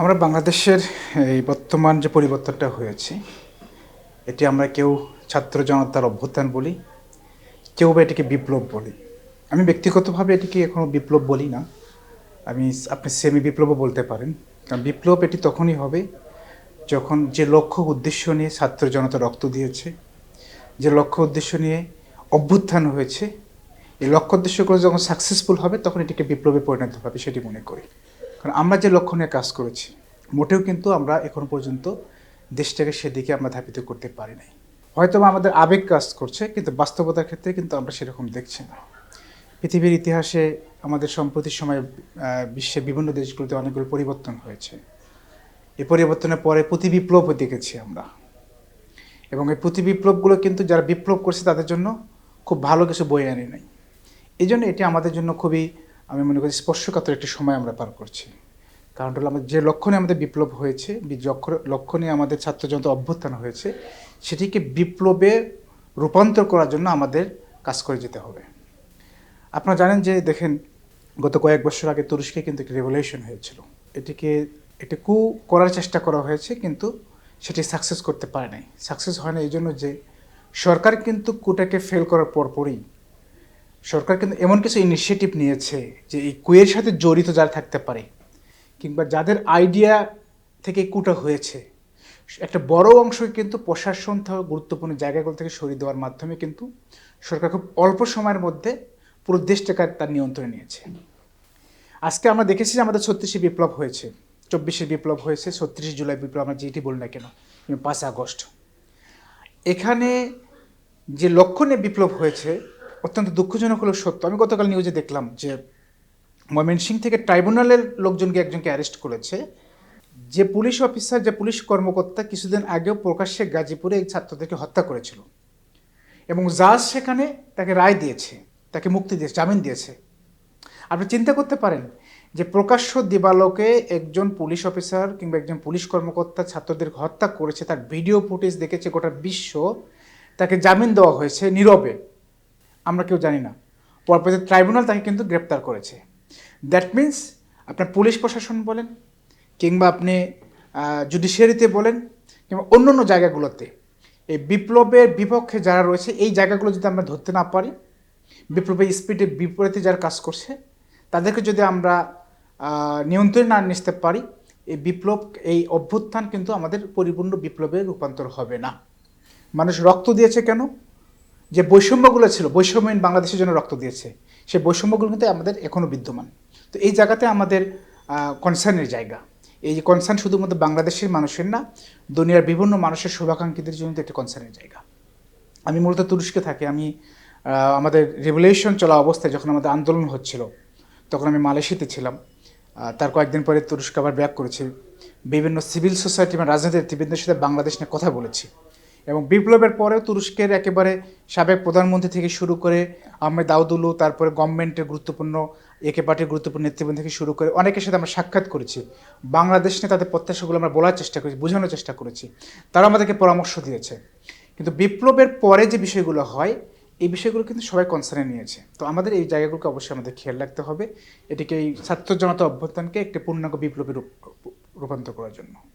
আমরা বাংলাদেশের এই বর্তমান যে পরিবর্তনটা হয়েছে, এটি আমরা কেউ ছাত্র জনতার অভ্যুত্থান বলি, কেউ বা এটিকে বিপ্লব বলি। আমি ব্যক্তিগতভাবে এটিকে এখনও বিপ্লব বলি না। আমি আপনি সেমি বিপ্লবও বলতে পারেন। কারণ বিপ্লব এটি তখনই হবে যখন যে লক্ষ্য উদ্দেশ্য নিয়ে ছাত্র জনতা রক্ত দিয়েছে, যে লক্ষ্য উদ্দেশ্য নিয়ে অভ্যুত্থান হয়েছে, এই লক্ষ্য উদ্দেশ্যগুলো যখন সাকসেসফুল হবে, তখন এটিকে বিপ্লবে পরিণত হবে, সেটি মনে করি। কারণ আমরা যে লক্ষ্য নিয়ে কাজ করেছি, মোটেও কিন্তু আমরা এখনও পর্যন্ত দেশটাকে সেদিকে আমরা ধাবিত করতে পারি নাই। হয়তো আমাদের আবেগ কাজ করছে, কিন্তু বাস্তবতার ক্ষেত্রে কিন্তু আমরা সেরকম দেখছি না। পৃথিবীর ইতিহাসে আমাদের সম্প্রতি সময়ে বিশ্বের বিভিন্ন দেশগুলোতে অনেকগুলো পরিবর্তন হয়েছে। এই পরিবর্তনের পরে প্রতি বিপ্লব দেখেছি আমরা। এবং এই প্রতি বিপ্লবগুলো কিন্তু যারা বিপ্লব করছে তাদের জন্য খুব ভালো কিছু বয়ে আনে নাই। এই জন্য এটি আমাদের জন্য খুবই আমি মনে করি স্পর্শকাতর একটি সময় আমরা পার করছি। কারণ হলো আমাদের যে লক্ষ্য নিয়ে আমাদের বিপ্লব হয়েছে নিয়ে আমাদের ছাত্র জনতা অভ্যুত্থান হয়েছে, সেটিকে বিপ্লবে রূপান্তর করার জন্য আমাদের কাজ করে যেতে হবে। আপনারা জানেন যে দেখেন, গত কয়েক বছর আগে তুরস্কে কিন্তু একটি রেভলিউশন হয়েছিল। এটিকে একটি কু করার চেষ্টা করা হয়েছে, কিন্তু সেটি সাকসেস করতে পারে নাই সাকসেস হয় না এই জন্য যে সরকার কিন্তু কুটাকে ফেল করার পরপরই সরকার কিন্তু এমন কিছু ইনিশিয়েটিভ নিয়েছে যে এই কুয়ের সাথে জড়িত যারা থাকতে পারে, কিংবা যাদের আইডিয়া থেকে কুটা হয়েছে, একটা বড় অংশ কিন্তু প্রশাসন গুরুত্বপূর্ণ জায়গাগুলো থেকে সরিয়ে দেওয়ার মাধ্যমে কিন্তু সরকার খুব অল্প সময়ের মধ্যে পুরো দেশটাকে তার নিয়ন্ত্রণে নিয়েছে। আজকে আমরা দেখেছি যে আমাদের ছত্রিশে বিপ্লব হয়েছে, চব্বিশে বিপ্লব হয়েছে, ছত্রিশে জুলাই বিপ্লব আমরা যেটি বলি না কেন পাঁচ আগস্ট। এখানে যে লক্ষ্য নিয়ে বিপ্লব হয়েছে অত্যন্ত দুঃখজনক হলো সত্য। আমি গতকাল নিউজে দেখলাম যে ময়মনসিং থেকে ট্রাইব্যুনালের লোকজনকে একজনকে অ্যারেস্ট করেছে। যে পুলিশ অফিসার যে পুলিশ কর্মকর্তা কিছুদিন আগেও প্রকাশ্যে গাজীপুরে এই ছাত্রদেরকে হত্যা করেছিল এবং জাজ সেখানে তাকে রায় দিয়েছে, তাকে মুক্তি দিয়েছে, জামিন দিয়েছে। আপনি চিন্তা করতে পারেন যে প্রকাশ্য দিবালোকে একজন পুলিশ অফিসার কিংবা একজন পুলিশ কর্মকর্তা ছাত্রদের হত্যা করেছে, তার ভিডিও ফুটেজ দেখেছে গোটা বিশ্ব, তাকে জামিন দেওয়া হয়েছে নীরবে। আমরা কেউ জানি না। পরবর্তী ট্রাইব্যুনাল তাকে কিন্তু গ্রেপ্তার করেছে। দ্যাট মিন্স আপনার পুলিশ প্রশাসন বলেন, কিংবা আপনি জুডিশিয়ারিতে বলেন, কিংবা অন্য অন্য জায়গাগুলোতে, এই বিপ্লবের বিপক্ষে যারা রয়েছে, এই জায়গাগুলো যদি আমরা ধরতে না পারি, বিপ্লবের স্পিডের বিপরীতে যারা কাজ করছে, তাদেরকে যদি আমরা নিয়ন্ত্রণে না নিতে পারি, এই বিপ্লব, এই অভ্যুত্থান কিন্তু আমাদের পরিপূর্ণ বিপ্লবে রূপান্তর হবে না। মানুষ রক্ত দিয়েছে কেন? যে বৈষম্যগুলো ছিল বৈষম্যহীন বাংলাদেশের জন্য রক্ত দিয়েছে, সেই বৈষম্যগুলো কিন্তু আমাদের এখনও বিদ্যমান। তো এই জায়গাতে আমাদের কনসার্নের জায়গা। এই যে কনসার্ন শুধুমাত্র বাংলাদেশের মানুষের না, দুনিয়ার বিভিন্ন মানুষের শুভাকাঙ্ক্ষীদের জন্য একটি কনসার্নের জায়গা। আমি মূলত তুরস্কে থাকি, আমি আমাদের রেভলিউশন চলা অবস্থায় যখন আমাদের আন্দোলন হচ্ছিল, তখন আমি মালয়েশিয়াতে ছিলাম। তার কয়েকদিন পরে তুরস্ক আবার ব্যাক করেছি। বিভিন্ন সিভিল সোসাইটি বা এবং রাজনীতিবিদদের সাথে বাংলাদেশ নিয়ে কথা বলেছি। এবং বিপ্লবের পরেও তুরস্কের একেবারে সাবেক প্রধানমন্ত্রী থেকে শুরু করে আহমেদ দাউদুলু তারপরে গভর্নমেন্টের গুরুত্বপূর্ণ একে পার্টির গুরুত্বপূর্ণ নেতৃবৃন্দ থেকে শুরু করে অনেকের সাথে আমরা সাক্ষাৎ করেছি। বাংলাদেশ নিয়ে তাদের প্রত্যাশাগুলো আমরা বলার চেষ্টা করেছি, বোঝানোর চেষ্টা করেছি। তারা আমাদেরকে পরামর্শ দিয়েছে। কিন্তু বিপ্লবের পরে যে বিষয়গুলো হয়, এই বিষয়গুলো কিন্তু সবাই কনসার্নে নিয়েছে। তো আমাদের এই জায়গাগুলোকে অবশ্যই আমাদের খেয়াল রাখতে হবে। এটিকে এই ছাত্র জনতা অভ্যুত্থানকে একটি পূর্ণাঙ্গ বিপ্লবে রূপ- রূপান্তর করার জন্য।